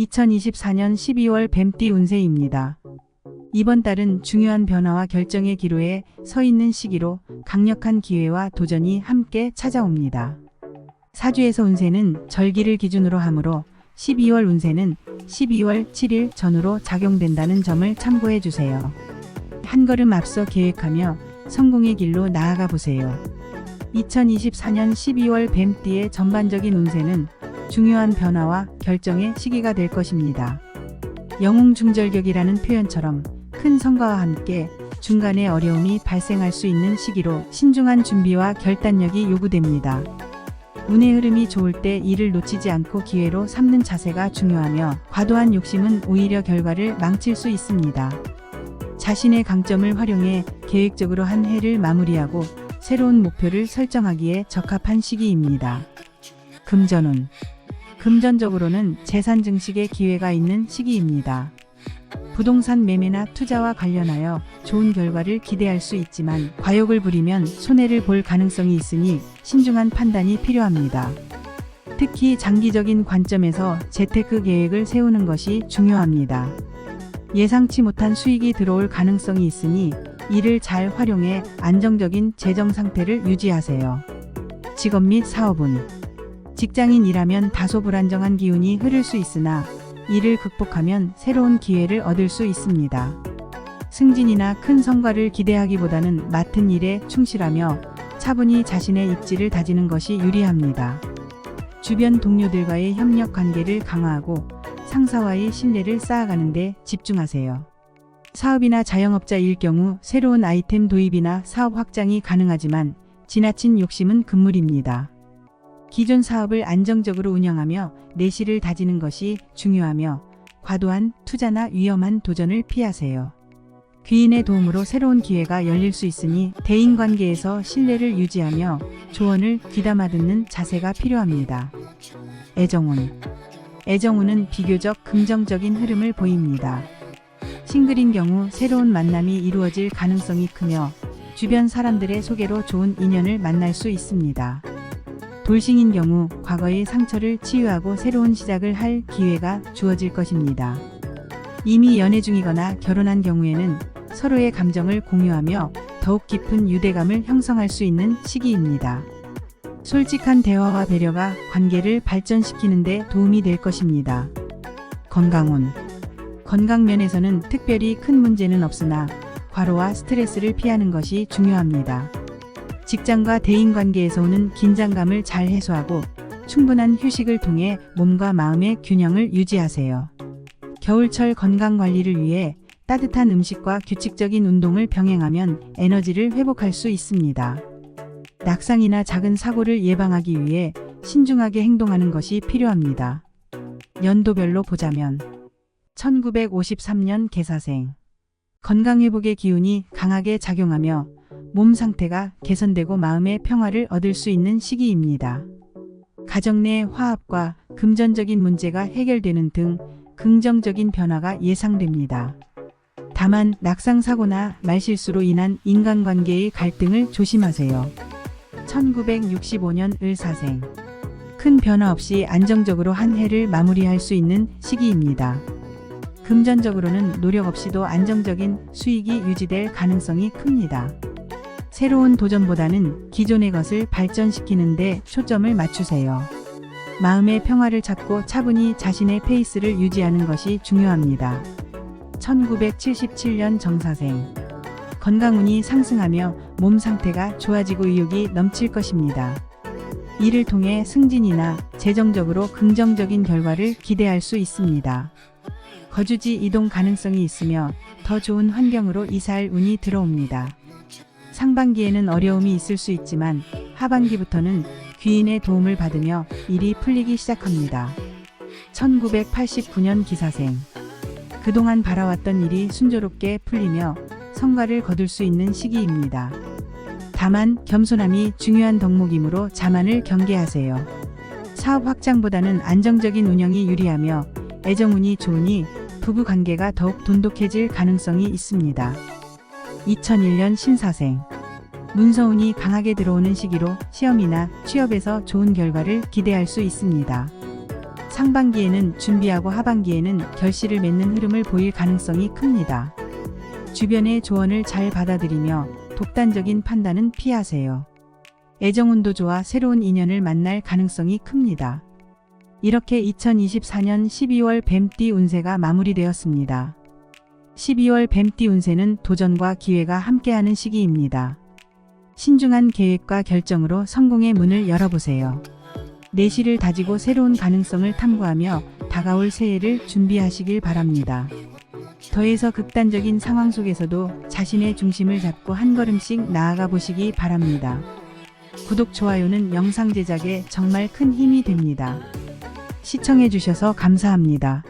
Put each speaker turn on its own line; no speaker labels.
2024년 12월 뱀띠 운세입니다. 이번 달은 중요한 변화와 결정의 기로에 서 있는 시기로 강력한 기회와 도전이 함께 찾아옵니다. 사주에서 운세는 절기를 기준으로 하므로 12월 운세는 12월 7일 전후로 작용된다는 점을 참고해 주세요. 한 걸음 앞서 계획하며 성공의 길로 나아가 보세요. 2024년 12월 뱀띠의 전반적인 운세는 중요한 변화와 결정의 시기가 될 것입니다. 영웅 중절격이라는 표현처럼 큰 성과와 함께 중간에 어려움이 발생할 수 있는 시기로 신중한 준비와 결단력이 요구됩니다. 운의 흐름이 좋을 때 일을 놓치지 않고 기회로 삼는 자세가 중요하며 과도한 욕심은 오히려 결과를 망칠 수 있습니다. 자신의 강점을 활용해 계획적으로 한 해를 마무리하고 새로운 목표를 설정하기에 적합한 시기입니다. 금전운 금전적으로는 재산 증식의 기회가 있는 시기입니다. 부동산 매매나 투자와 관련하여 좋은 결과를 기대할 수 있지만 과욕을 부리면 손해를 볼 가능성이 있으니 신중한 판단이 필요합니다. 특히 장기적인 관점에서 재테크 계획을 세우는 것이 중요합니다. 예상치 못한 수익이 들어올 가능성이 있으니 이를 잘 활용해 안정적인 재정 상태를 유지하세요. 직업 및 사업은 직장인이라면 다소 불안정한 기운이 흐를 수 있으나 이를 극복하면 새로운 기회를 얻을 수 있습니다. 승진이나 큰 성과를 기대하기보다는 맡은 일에 충실하며 차분히 자신의 입지를 다지는 것이 유리합니다. 주변 동료들과의 협력 관계를 강화하고 상사와의 신뢰를 쌓아가는 데 집중하세요. 사업이나 자영업자일 경우 새로운 아이템 도입이나 사업 확장이 가능하지만 지나친 욕심은 금물입니다. 기존 사업을 안정적으로 운영하며 내실을 다지는 것이 중요하며 과도한 투자나 위험한 도전을 피하세요. 귀인의 도움으로 새로운 기회가 열릴 수 있으니 대인 관계에서 신뢰를 유지하며 조언을 귀담아 듣는 자세가 필요합니다. 애정운 애정운은 비교적 긍정적인 흐름을 보입니다. 싱글인 경우 새로운 만남이 이루어질 가능성이 크며 주변 사람들의 소개로 좋은 인연을 만날 수 있습니다. 돌싱인 경우 과거의 상처를 치유하고 새로운 시작을 할 기회가 주어질 것입니다. 이미 연애 중이거나 결혼한 경우에는 서로의 감정을 공유하며 더욱 깊은 유대감을 형성할 수 있는 시기입니다. 솔직한 대화와 배려가 관계를 발전시키는 데 도움이 될 것입니다. 건강운 건강 면에서는 특별히 큰 문제는 없으나 과로와 스트레스를 피하는 것이 중요합니다. 직장과 대인 관계에서 오는 긴장감을 잘 해소하고 충분한 휴식을 통해 몸과 마음의 균형을 유지하세요. 겨울철 건강 관리를 위해 따뜻한 음식과 규칙적인 운동을 병행하면 에너지를 회복할 수 있습니다. 낙상이나 작은 사고를 예방하기 위해 신중하게 행동하는 것이 필요합니다. 연도별로 보자면 1953년 개사생 건강회복의 기운이 강하게 작용하며 몸 상태가 개선되고 마음의 평화를 얻을 수 있는 시기입니다. 가정 내 화합과 금전적인 문제가 해결되는 등 긍정적인 변화가 예상됩니다. 다만 낙상 사고나 말실수로 인한 인간관계의 갈등을 조심하세요. 1965년 을사생 큰 변화 없이 안정적으로 한 해를 마무리할 수 있는 시기입니다. 금전적으로는 노력 없이도 안정적인 수익이 유지될 가능성이 큽니다. 새로운 도전보다는 기존의 것을 발전시키는 데 초점을 맞추세요. 마음의 평화를 찾고 차분히 자신의 페이스를 유지하는 것이 중요합니다. 1977년 정사생 건강운이 상승하며 몸 상태가 좋아지고 의욕이 넘칠 것입니다. 이를 통해 승진이나 재정적으로 긍정적인 결과를 기대할 수 있습니다. 거주지 이동 가능성이 있으며 더 좋은 환경으로 이사할 운이 들어옵니다. 상반기에는 어려움이 있을 수 있지만 하반기부터는 귀인의 도움을 받으며 일이 풀리기 시작합니다. 1989년 기사생 그동안 바라왔던 일이 순조롭게 풀리며 성과를 거둘 수 있는 시기입니다. 다만 겸손함이 중요한 덕목이므로 자만을 경계하세요. 사업 확장보다는 안정적인 운영이 유리하며 애정운이 좋으니 부부 관계가 더욱 돈독해질 가능성이 있습니다. 2001년 신사생 문서운이 강하게 들어오는 시기로 시험이나 취업에서 좋은 결과를 기대할 수 있습니다. 상반기에는 준비하고 하반기에는 결실을 맺는 흐름을 보일 가능성이 큽니다. 주변의 조언을 잘 받아들이며 독단적인 판단은 피하세요. 애정운도 좋아 새로운 인연을 만날 가능성이 큽니다. 이렇게 2024년 12월 뱀띠 운세가 마무리되었습니다. 12월 뱀띠 운세는 도전과 기회가 함께하는 시기입니다. 신중한 계획과 결정으로 성공의 문을 열어보세요. 내실을 다지고 새로운 가능성을 탐구하며 다가올 새해를 준비하시길 바랍니다. 더해서 극단적인 상황 속에서도 자신의 중심을 잡고 한 걸음씩 나아가 보시기 바랍니다. 구독, 좋아요는 영상 제작에 정말 큰 힘이 됩니다. 시청해주셔서 감사합니다.